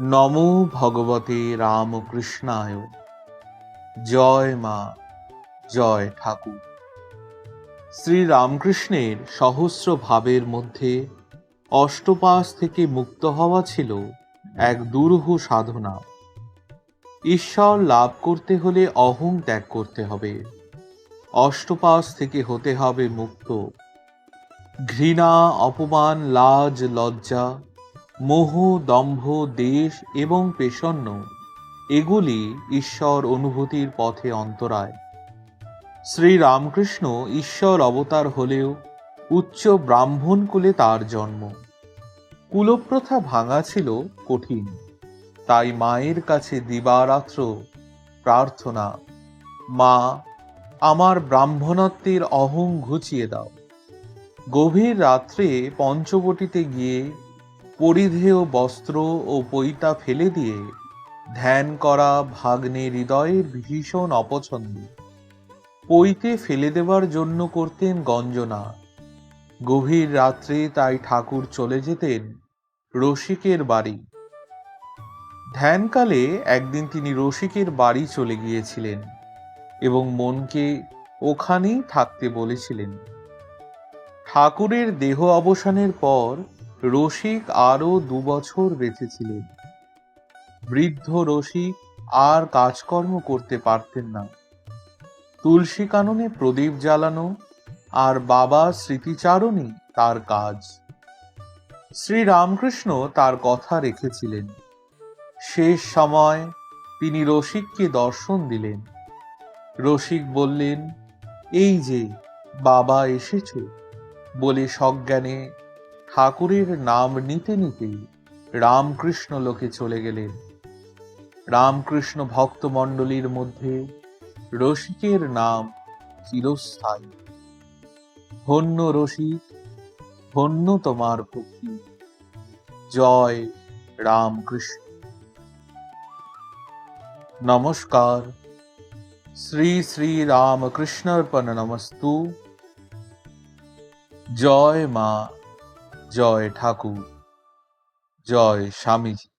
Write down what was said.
নমো ভগবতে রামকৃষ্ণায়। জয় মা, জয় ঠাকুর। শ্রী রামকৃষ্ণের সহস্র ভাবের মধ্যে অষ্টপাশ থেকে মুক্ত হওয়া ছিল এক দুরূহ সাধনা। ঈশ্বর লাভ করতে হলে অহং ত্যাগ করতে হবে। অষ্টপাশ থেকে হতে হবে মুক্ত। ঘৃণা, অপমান, লাজ, লজ্জা মোহ, দম্ভ, দেশ এবং পেশন্য, এগুলি ঈশ্বর অনুভূতির পথে অন্তরায়। শ্রী রামকৃষ্ণ ঈশ্বর অবতার হলেও উচ্চ ব্রাহ্মণ কুলে তার জন্ম। কুলপ্রথা ভাঙা ছিল কঠিন, তাই মায়ের কাছে দিবারাত্র প্রার্থনা, মা, আমার ব্রাহ্মণত্বের অহং ঘুচিয়ে দাও। গভীর রাত্রে পঞ্চবটিতে গিয়ে পরিধেয় বস্ত্র ও পৈতা ফেলে দিয়ে ধ্যান করা ভাগ্নে হৃদয়ের ভীষণ অপছন্দ। পৈতে ফেলে দেওয়ার জন্য করতেন গঞ্জনা। গভীর রাত্রে তাই ঠাকুর চলে যেতেন রসিকের বাড়ি। ধ্যানকালে একদিন তিনি রসিকের বাড়ি চলে গিয়েছিলেন এবং মনকে ওখানেই থাকতে বলেছিলেন। ঠাকুরের দেহ অবসানের পর রসিক আরও দু বছর বেঁচেছিলেন। বৃদ্ধ রসিক আর কাজকর্ম করতে পারতেন না। তুলসী কাননে প্রদীপ জ্বালানো আর বাবা স্মৃতিচারণই তার কাজ। শ্রী রামকৃষ্ণ তার কথা রেখেছিলেন। শেষ সময় তিনি রসিককে দর্শন দিলেন। রসিক বললেন, এই যে, বাবা এসেছ। বলে সজ্ঞানে ঠাকুরের নাম নিতে নিতে রামকৃষ্ণ লোকে চলে গেলেন। রামকৃষ্ণ ভক্তমণ্ডলীর মধ্যে রসিকের নাম চিরস্থায়ী। ধন্য রসিক, ধন্য তোমার ভক্তি। জয় রামকৃষ্ণ। নমস্কার। শ্রী শ্রী রামকৃষ্ণার্পণ নমস্তু। জয় মা জয় ঠাকুর জয় স্বামীজি।